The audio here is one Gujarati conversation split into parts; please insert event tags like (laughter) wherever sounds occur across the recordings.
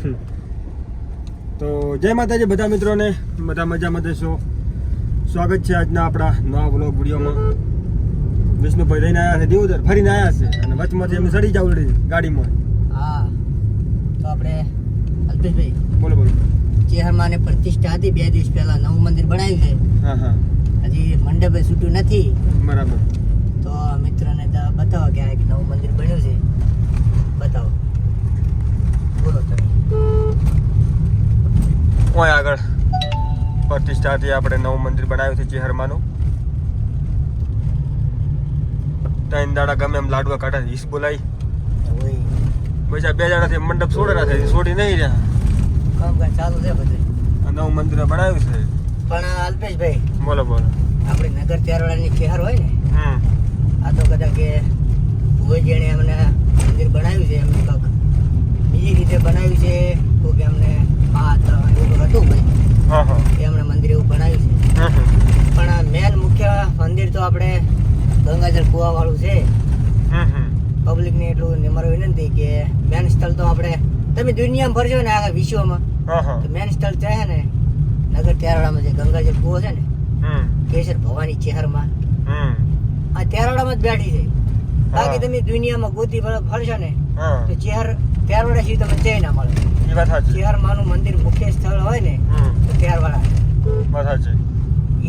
તો જય માતાજી બધા મિત્રોને બધા મજામાં દેશો સ્વાગત છે આજના આપણા નવા બ્લોગ વિડીયોમાં. વિષ્ણુભાઈ રહીને આવ્યા છે દીવદર. ફરીને આવ્યા છે અને વચમાંથી અમે સડી જાવ ગાડીમાં. હા. તો આપણે અલ્પેશભાઈ બોલો બોલો. ચેહરમાં ને પ્રતિષ્ઠા હતી બે દિવસ પહેલા નવું મંદિર બનાવ્યું છે. હા હા. હજી મંડપે છૂટ્યું નથી. બરાબર. તો મિત્રોને બતાવો કે આ એક નવું મંદિર બન્યું છે. બતાવો. બોલો તમે. ઓય આગળ. પ્રતિષ્ઠાથી આપણે નવું મંદિર બનાવ્યું છે ચેહરમાનું ત્રણ દાડા ગમે એમ લાડવા કાઢા ઈસ બોલાઈ પૈસા બે જણાથી મંડપ છોડેલા છે છોડી નહીં રહ્યા. ચાલુ છે બધું. નવું મંદિર બનાવ્યું છે. પણ અલ્પેશભાઈ બોલો બોલો. આપણી નગર ત્યારવાળાની ચેહર હોય ને હા આ તો કદાચ કે કોઈ જેણે એમને મંદિર બનાવ્યું છે એમને કંઈક. બીજી રીતે બનાવ્યું છે તો કે એમને આ એવું હતું ભાઈ. હા હા. એ એમણે મંદિર એવું બનાવ્યું છે. પણ મેન મુખ્ય મંદિર તો આપણે ગંગાજળ કુવા વાળું છે પબ્લિકને એટલું મારો વિનંતી કે મેન સ્થળ તો આપણે તમે દુનિયામાં ભરજો ને આખા વિશ્વમાં. તો મેન સ્થળ છે ને નગર ત્યારવાડામાં જે ગંગાજળ કુવો છે ને કેસર ભવાની ચહેરમાં. હમ. આ ત્યારવાડામાં જ બેઠી છે. બાકી તમે દુનિયામાં ગોતી ભરશો ફરશો ને તો ચેહર ત્યારવાડા સુધી તમે જઈ ના મળે. એ વાત સાચી. ચેહરમાંનું મંદિર મુખ્ય સ્થળ હોય ને તો ત્યારવાડા વાત સાચી.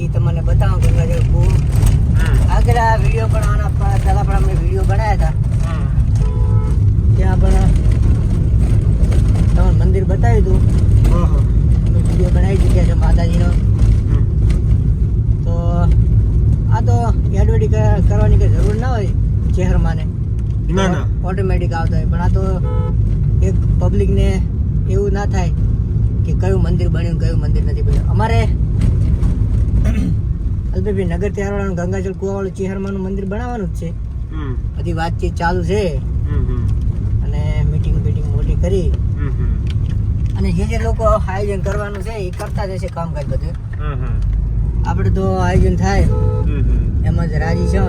એ તમને બતાવો ગંગાજળ આગળ આ વીડિયો પણ પહેલા પણ અમે વીડિયો બનાવ્યા હતા. ત્યાં પણ તમને મંદિર બતાવ્યું હતું. વીડિયો બનાવી ચૂક્યા છે માતાજીનો. તો આ તો એડવર્ટી કરવાની કઈ જરૂર ના હોય શહેરમાં ને. ના ના. ઓટોમેટિક આવતા હોય. પણ આ તો એક પબ્લિકને એવું ના થાય કે કયું મંદિર બન્યું કયું મંદિર નથી બન્યું. અમારે (clears throat) અલ્પેશભાઈ નગર ત્યારવાળાનું ગંગાજળ કુવાવાળું ચેહરમાંનું મંદિર બનાવવાનું જ છે. બધી વાતચીત ચાલુ છે. અને મીટિંગ બીટિંગ મોટી કરી. હમ હમ. અને જે જે લોકો આયોજન કરવાનું છે એ કરતા જશે કામકાજ બધું. આપણે તો આયોજન થાય. એમાં જ રાજી છે.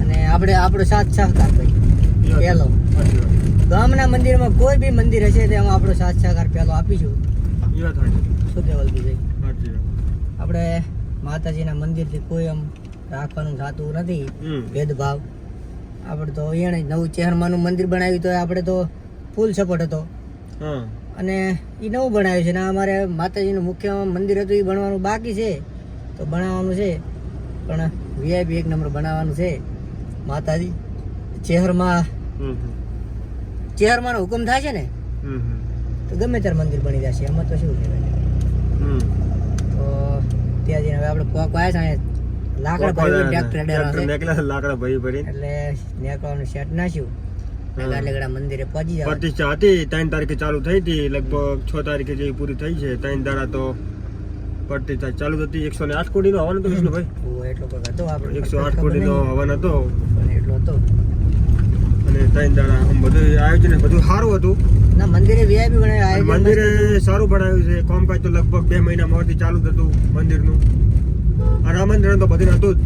અને આપણે આપણો સાથ સહકાર ભાઈ પહેલો. ગામના મંદિરમાં કોઈ બી મંદિર હશે તો એમાં આપણો સાથ સહકાર પહેલો આપીશું શું કહેવાય આપણે માતાજીના મંદિરથી કોઈ એમ રાખવાનું થતું નથી. ભેદભાવ. આપણે તો એને નવું ચેહરમાંનું મંદિર બનાવ્યું તો આપણે તો ફૂલ સપોર્ટ હતો. હા. અને એ નવું બનાવ્યું છે ને અમારે માતાજીનું મુખ્ય મંદિર હતું એ બનવાનું બાકી છે. તો બનાવવાનું છે. પણ વીઆઈપી એક નંબર બનાવવાનું છે. માતાજી ચેહરમાં હમ હુકમ થાય છે ને તો ગમે ત્યારે મંદિર બની જશે એમાં તો શું હમ. તો ત્યાં જઈને હવે આપણે કોક આવ્યા છે અહીંયા લાકડા ભરી ટ્રેક્ટર ટ્રેક્ટર લાકડા ભરી ભરી. એટલે નેકળવાનું સેટ નાખ્યું. મંદિરે પહોંચી પ્રતિષ્ઠા હતી ત્રણ તારીખે ચાલુ થઈ હતી લગભગ છ તારીખે જેવી પૂરી થઈ છે ત્રણ દાડા તો પ્રતિષ્ઠા ચાલુ હતી એકસો ને આઠ કોટી નો હવન હતો વિષ્ણુભાઈ. એટલો હતો એકસો આઠ કોટી નો હવન હતો એટલો હતો. અને ત્રણ દાડા બધું આયોજન બધું સારું હતું. ના મંદિરે વીઆઈપી બનાવ્યું મંદિરે સારું બનાવ્યું છે. કામકાજ તો લગભગ બે મહિના મોરથી ચાલુ જ હતું મંદિરનું. અને આ મંદિર તો બધું હતું જ.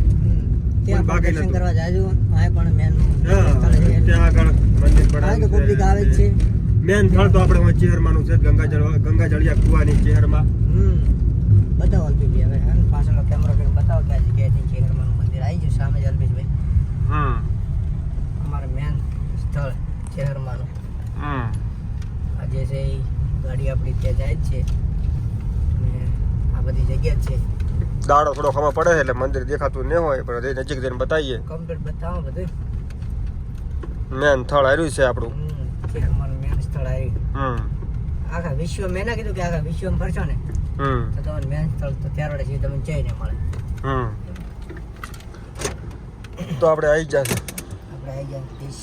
ત્યાં બાકી કરવા જાજુ આ પણ મેન ત્યાં આગળ મંદિર કારણ પબ્લિક આવે છે. મેન સ્થળ તો આપણે ચેહરમાંનું છે ગંગા જળિયા કુવાની ચેહરમાં બતાવો અલ્પેશભાઈ હવે હા પાછળ કેમેરો કરીને બતાવો કે આ જગ્યાએથી ચેહરમાંનું મંદિર આવી ગયું સામે જ અલ્પેશભાઈ હા અમારું મેન સ્થળ ચેહરમાંનું હા આ જે છે એ ગાડી આપણી ત્યાં જાય છે. અને આ બધી જગ્યા છે. દાડો થોડો ખબર પડે છે એટલે મંદિર દેખાતું ન હોય પણ નજીક જઈને બતાવીએ. કમ્પ્લીટ બતાવો બધું. મેન સ્થળ આવ્યું છે આપણું. અમારું મેન સ્થળ આવ્યું આખા વિશ્વ મેં ના કીધું કે આખા વિશ્વમાં ફરશો ને તો તમને મેન સ્થળ તો ત્યાર વડે તમને જઈને મળે. તો આપણે આવી જશે આપણે આવી જાય દેશ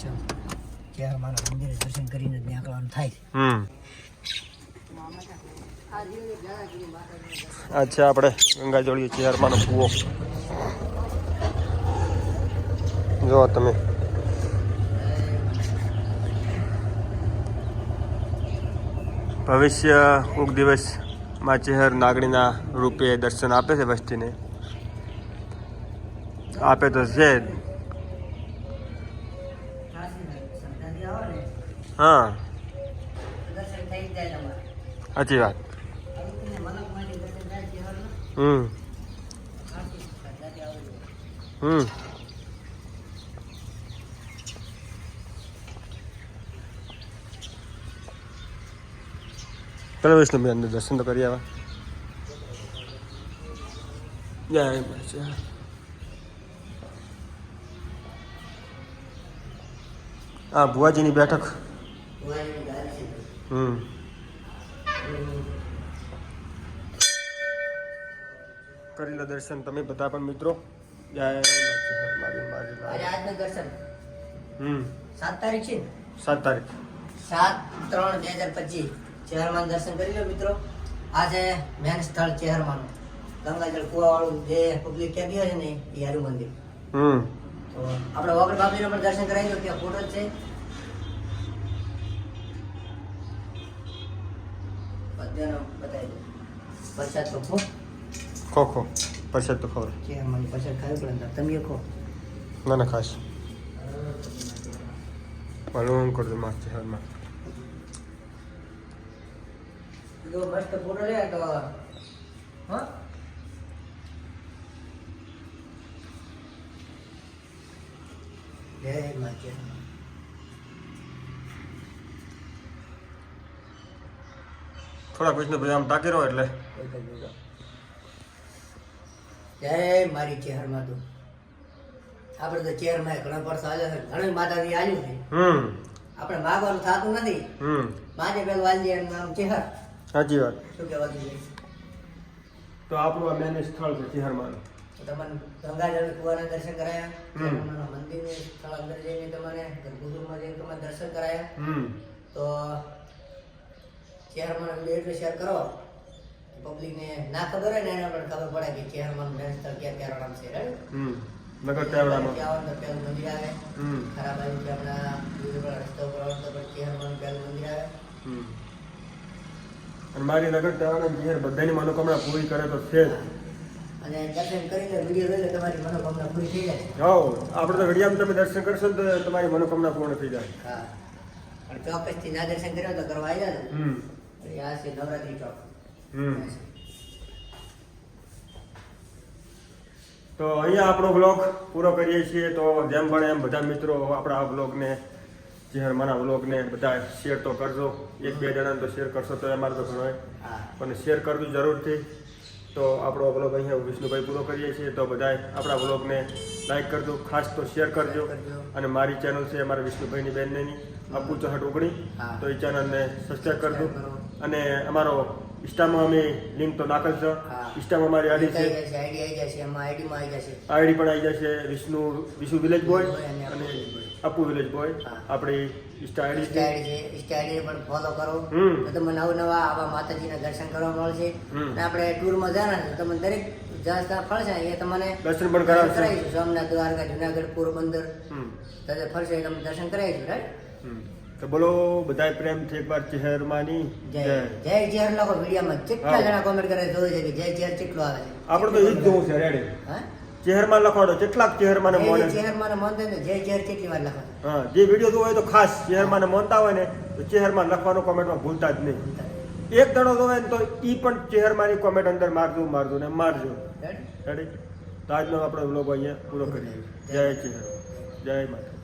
જ્યાં અમારા મંદિરે દર્શન કરીને જ નીકળવાનું થાય. હમ આ છે આપણે ગંગાજોળી ચેહરમાંનો કૂવો. જો તમે. ભવિષ્ય કોક દિવસમાં ચેહર નાગણીના રૂપે દર્શન આપે છે વસ્તીને? આપે તો છે હા. સાચી વાત આ વખતે મલકમાંથી દર્શન થાય ચેહરના. હમ. હમ. ચલો વૈષ્ણવ અંદર દર્શન તો કરી આવ્યા જય આ ભુવાજીની બેઠક. હમ. કરી લો દર્શન તમે બધા પણ મિત્રો જય મારી મારી આજનું દર્શન. હમ. સાત તારીખ છે સાત તારીખ. સાત ત્રણ બે હજાર પચીસ. ચેહરમાન દર્શન કરી લો મિત્રો. આજે મેન સ્થળ ચેહરમાન ગંગાજળ કુવાવાળું જે પબ્લિક ક્યાં હોય ને એ હારું મંદિર. હમ. તો આપણે વગર બાપજીનો પણ દર્શન કરાવી દો ત્યાં ફોટો છે. બધાનો બતાવી દો વરસાદ તો ખો ખો. તો ખબર. ચેહરમાની પ્રસાદ ખાવી પડે તમે ખો. ના ના ખાસ મારું કરજો માસ હાલમાં જો મસ્ત ફોટો લે તો. હા? જય મા ચેહરમા થોડાક આમ ટાકી રહો એટલે. જય મારી ચેહરમાં તું આપણે તો ચેહરમાં ઘણા વર્ષ આવ્યા છે ઘણી માતાજી આવ્યું છે. આપણે માગવાનું થતું નથી. માજે પેલું વાલજી એનું નામ ચહેર. સાચી વાત. શું કહેવાતું તો આપણું આ મેન સ્થળ છે ચિહરમાનું તો તમને ગંગાજળ કુવાના દર્શન કરાયા? મંદિર સ્થળ અંદર જઈને ગુરુ ગર્ભગૃહમાં જઈને તમારે દર્શન કરાયા? તો ચેહરમાનો વીડિયો એટલો શેર કરો. પબ્લિકને ના ખબર હોય ને એને પણ ખબર પડે કે ચેહરમાનું મેન સ્થળ ક્યાં ક્યાં છે રાઈટ? હમ. નગર તેવડામાં ત્યાં આવો તો પેલું મંદિર આવે. હમ. બાજુ કે આપણા દૂધવાળા રસ્તા ઉપર આવો તો પછી ચેહરમાનું પેલું મંદિર આવે. હમ. અને મારી નગર તેવડાના ચિહર બધાની મનોકામના પૂરી કરે તો છે જ. અને દર્શન કરીને વીડિયો જોઈ લે તમારી મનોકામના પૂરી થઈ જાય. હો આપણે તો ઘડિયામાં તમે દર્શન કરશો ને તો તમારી મનોકામના પૂર્ણ થઈ જાય. હા. અને ચોક્કસથી ના દર્શન કર્યો તો કરવા આવી જાય હમ. ને આ છે નવરાત્રી ચોક. તો અહીંયા આપણો બ્લોગ પૂરો કરીએ છીએ. તો જેમ પણ એમ બધા મિત્રો આપણા આ બ્લોગને મારા બ્લોગને બધા શેર તો કરજો. એક બે જણાને તો શેર કરશો તો અમારે તો ઘણો પણ શેર કરજો જરૂરથી. તો આપણો બ્લોગ અહીંયા વિષ્ણુભાઈ પૂરો કરીએ છીએ. તો બધા આપણા બ્લોગને લાઈક કરજો. ખાસ તો શેર કરજો. કરજો. અને મારી ચેનલ છે અમારા વિષ્ણુભાઈની બહેનની અપુ ચહટ ઓગણી. તો એ ચેનલને સબસ્ક્રાઈબ કરજો. અને અમારો ઇન્સ્ટામાં અમે લિંક તો નાખેલ છે. ઇન્સ્ટામાં અમારી આઈડી છે. આઈડી આવી જશે એમાં આઈડીમાં આવી જશે. આઈડી પણ આવી જશે વિષ્ણુ વિષ્ણુ વિલેજ બોય અને અપુ વિલેજ બોય. આપણી ઇન્સ્ટા આઈડી છે. ઇન્સ્ટા આઈડી પણ ફોલો કરો. તો તમને નવા નવા આવા માતાજીના દર્શન કરવા મળશે. અને આપણે ટૂરમાં જવાના છે તમને દરેક જ્યાં ફરશે એ તમને દર્શન પણ કરાવશે. સોમનાથ દ્વારકા જુનાગઢ પોરબંદર. તમે ફરશો તમને દર્શન કરાવીશું રાઈટ. તો બોલો બધાય પ્રેમથી એકવાર ચહેરમાની. જય. જય. જય ચેર લખો વિડીયોમાં કેટલા. જણા કોમેન્ટ કરે જોયું છે કે જય ચહેર કેટલો આવે છે. આપણે તો એ જ જોવું છે રેડી હા? ચહેરમાં લખવાનો કેટલાક ચહેરમાં મોને. ચેર મને મન ને જય ચેર કેટલી વાર લખો હા જે વીડિયો જોવો હોય તો ખાસ ચહેરમાં મોનતા હોય ને તો ચહેરમાં લખવાનું કોમેન્ટમાં ભૂલતા જ નહીં. એક દડો જોવે ને તો એ પણ ચહેરમાની કોમેન્ટ અંદર મારજો મારજો ને મારજો? રેડી તો આજનો આપણો બ્લોગ અહીંયા પૂરો કરીએ. જય ચહેર. જય માતા